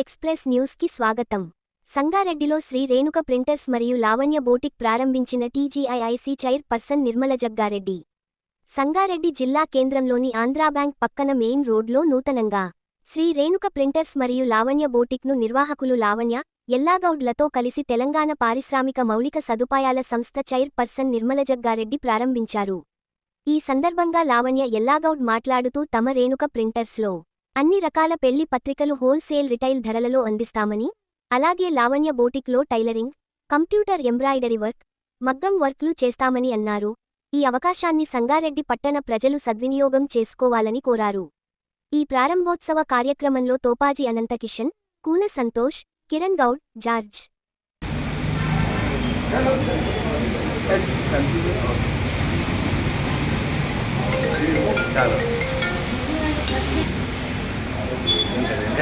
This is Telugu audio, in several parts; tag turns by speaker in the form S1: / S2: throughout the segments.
S1: ఎక్స్ప్రెస్ న్యూస్కి స్వాగతం. సంగారెడ్డిలో శ్రీ రేణుక ప్రింటర్స్ మరియు లావణ్య బోటిక్ ప్రారంభించిన TGIIC chair person Nirmala Jaggareddy. Sangareddy జిల్లా కేంద్రంలోని ఆంధ్రా బ్యాంక్ పక్కన మెయిన్ రోడ్లో నూతనంగా శ్రీ రేణుక ప్రింటర్స్ మరియు లావణ్య బోటిక్ను నిర్వాహకులు లావణ్య ఎల్లాగౌడ్లతో కలిసి తెలంగాణ పారిశ్రామిక మౌలిక సదుపాయాల సంస్థ చైర్ పర్సన్ నిర్మల జగ్గారెడ్డి ప్రారంభించారు. ఈ సందర్భంగా లావణ్య ఎల్లాగౌడ్ మాట్లాడుతూ తమ రేణుక ప్రింటర్స్లో అన్ని రకాల పెళ్ళి పత్రికలు హోల్సేల్ రిటైల్ ధరలలో అందిస్తామని అలాగే లావణ్య బోటిక్లో టైలరింగ్ కంప్యూటర్ ఎంబ్రాయిడరీ వర్క్ మగ్గం వర్క్లు చేస్తామని అన్నారు. ఈ అవకాశాన్ని సంగారెడ్డి పట్టణ ప్రజలు సద్వినియోగం చేసుకోవాలని కోరారు. ఈ ప్రారంభోత్సవ కార్యక్రమంలో తోపాజీ అనంతకిషన్ కూన సంతోష్ కిరణ్ గౌడ్ జార్జ్.
S2: చాలా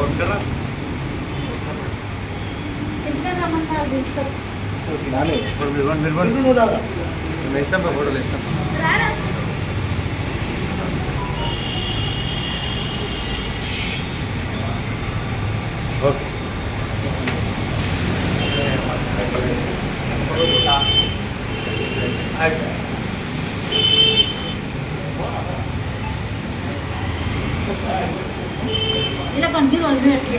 S2: और
S3: कर इनका नाम
S2: अंदर दे। सर ओके नाले और मिलवन मिलवन मिलवन दादा मैं
S3: सब फ़ोटो ले सब
S2: रारा ओके। Okay. એટલે કંદી રોલ ભેળ છે.